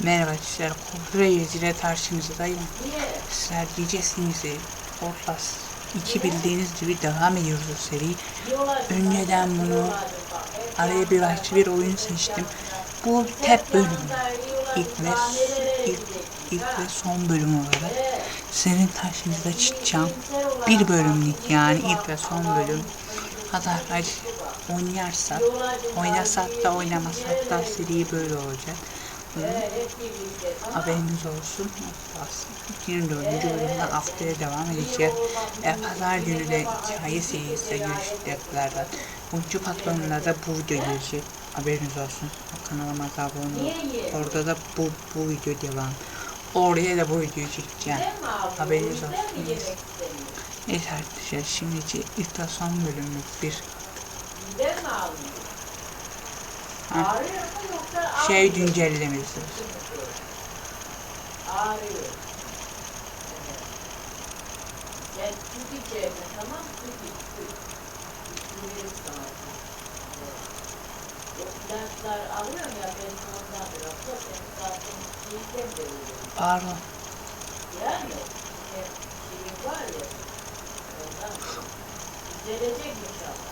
Merhaba arkadaşlar, Kofre Yüzü'yle karşınızdayım. Sizler diyeceksiniz ki Outlast 2 bildiğiniz gibi devam ediyoruz o seri. Önceden bunu araya bir başka bir oyun seçtim. Bu tek bölüm. İlk ve, ilk, ilk ve son bölüm olarak senin karşınızda çıkacağım. Bir bölümlük yani ilk ve son bölüm. Hatta oynarsak, oynasak da oynamasak da seri böyle olacak. Haberiniz olsun. İkinci dördüncü bölümde haftaya devam edeceğiz. E, Pazar günü de hikaye serisi görüşeceklerden. Oyuncu patronuna da bu video gelecek. Haberiniz olsun. Kanalıma abone olun. Orada da bu, bu video devam. Oraya da bu videoyu çekeceğim. Haberiniz olsun. Evet arkadaşlar şimdi ilk son bölümlük bir ha, şey güncellemesi. Ağrıyor. Evet. İçerim, tamam ilaçlar alıyorum ya ben ondan biraz da ben zaten de veriyorum. Pardon. Yani şeyim var ya ondan düzelecek inşallah.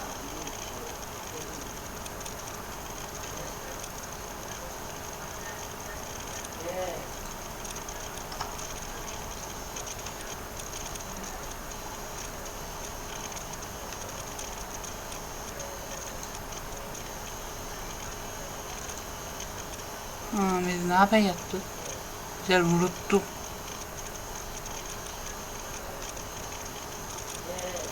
Biz ne yapar yaptık? Güzel. Evet.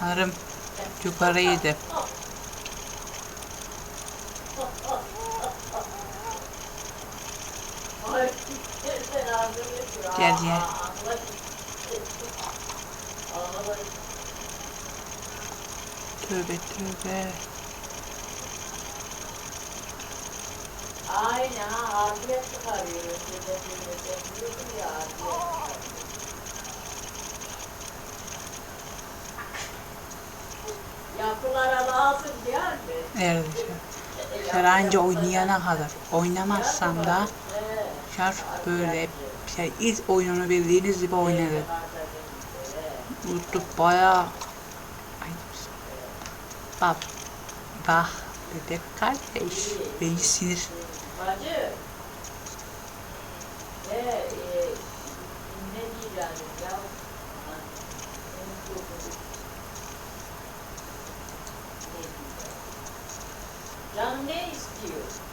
Harım ağzını yapıyor. Gel, gel. Tövbe tövbe. Aynen ha, harfiyat çıkarıyor. Önceden bir sen biliyorsun ya çıkarıyor. Yapılara lazım değil mi? Evet. Sen anca oynayana kadar. Oynamazsam da şart böyle şey ilk oyununu bildiğiniz gibi oynadım. Evet. YouTube bayağı Ay, Bak Bak bebek kardeş Beni sinir Bacı. Ve e, ne diyeceğim ya? Canım ne istiyor?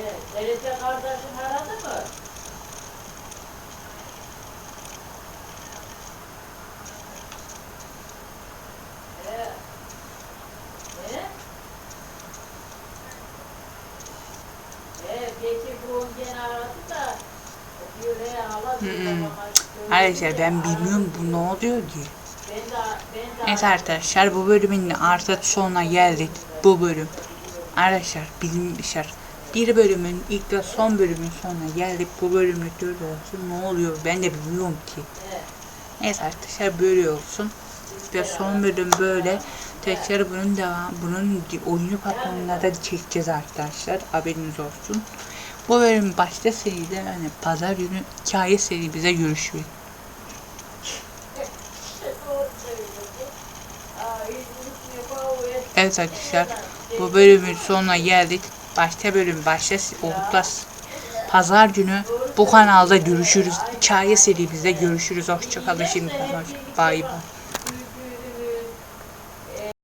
Evet. TRT kardeşim aradı mı? Evet. Ne? Evet, peki bu gene aradı da he hala söyledi Arkadaşlar ben bilmiyorum bu ne oluyor ki Ben de, ben de Evet arkadaşlar bu bölümün artık sonuna geldik Bu bölüm Arkadaşlar bilmişler bir bölümün ilk ve son bölümün sonuna geldik Bu bölümü dört olsun ne oluyor ben de bilmiyorum ki. Neyse arkadaşlar böyle olsun ve son bölüm böyle tekrar bunun devam bunun oyunu patronuna da çekeceğiz arkadaşlar haberiniz olsun Bu bölüm başta seride yani pazar günü hikaye unutmuyor, bu evet. Evet arkadaşlar bu bölümün sonuna geldik. Başka bölüm başta da pazar günü bu kanalda görüşürüz. Hikaye serimizde görüşürüz. Hoşçakalın şimdiden. Bay bay.